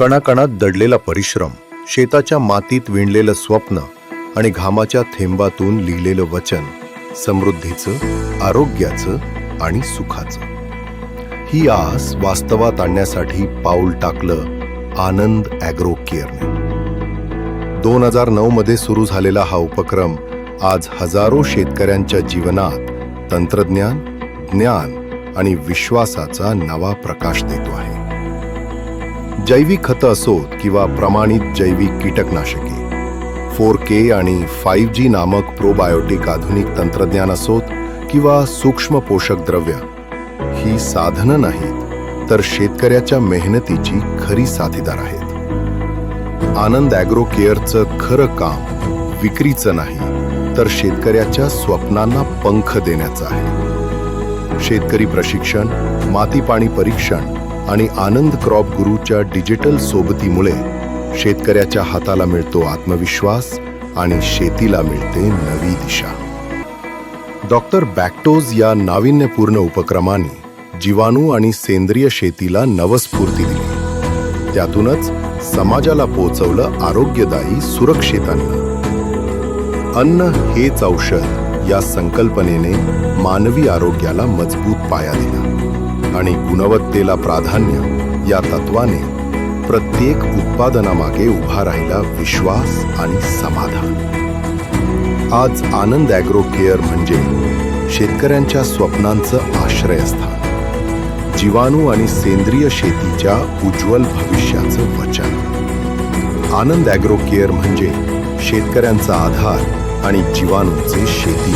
कणाकणात दडलेला परिश्रम शेताच्या मातीत विणलेलं स्वप्न आणि घामाच्या थेंबातून लिहिलेलं वचन समृद्धीचं आरोग्याचं आणि सुखाचं. ही आस वास्तवात आणण्यासाठी पाऊल टाकलं आनंद ॲग्रो केअरने दोन हजार नऊ मध्ये सुरू झालेला हा उपक्रम आज हजारो शेतकऱ्यांच्या जीवनात तंत्रज्ञान ज्ञान आणि विश्वासाचा नवा प्रकाश देतो आहे. जैविक खतं असोत किंवा प्रमाणित जैविक कीटकनाशके. फोर के आणि फाईव्ह जी नामक प्रोबायोटिक आधुनिक तंत्रज्ञान असोत किंवा सूक्ष्म पोषक द्रव्य. ही साधनं नाहीत तर शेतकऱ्याच्या मेहनतीची खरी साथीदार आहेत. आनंद ॲग्रो केअरचं खरं काम विक्रीचं नाही तर शेतकऱ्याच्या स्वप्नांना पंख देण्याचं आहे. शेतकरी प्रशिक्षण माती पाणी परीक्षण आणि आनंद क्रॉप गुरूच्या डिजिटल सोबतीमुळे शेतकऱ्याच्या हाताला मिळतो आत्मविश्वास आणि शेतीला मिळते नवी दिशा. डॉक्टर बॅक्टोज या नाविन्यपूर्ण उपक्रमाने जीवाणू आणि सेंद्रिय शेतीला नवस्फूर्ती दिली. त्यातूनच समाजाला पोचवलं आरोग्यदायी सुरक्षित अन्न अन्न हेच औषध या संकल्पनेने मानवी आरोग्याला मजबूत पाया दिला. आणि गुणवत्तेला प्राधान्य या तत्वाने प्रत्येक उत्पादनामागे उभा राहिला विश्वास आणि समाधान. आज आनंद ॲग्रो केअर म्हणजे शेतकऱ्यांच्या स्वप्नांचं आश्रयस्थान. जीवाणू आणि सेंद्रिय शेतीच्या उज्ज्वल भविष्याचं वचन. आनंद ॲग्रो केअर म्हणजे शेतकऱ्यांचा आधार आणि जीवाणूचे शेती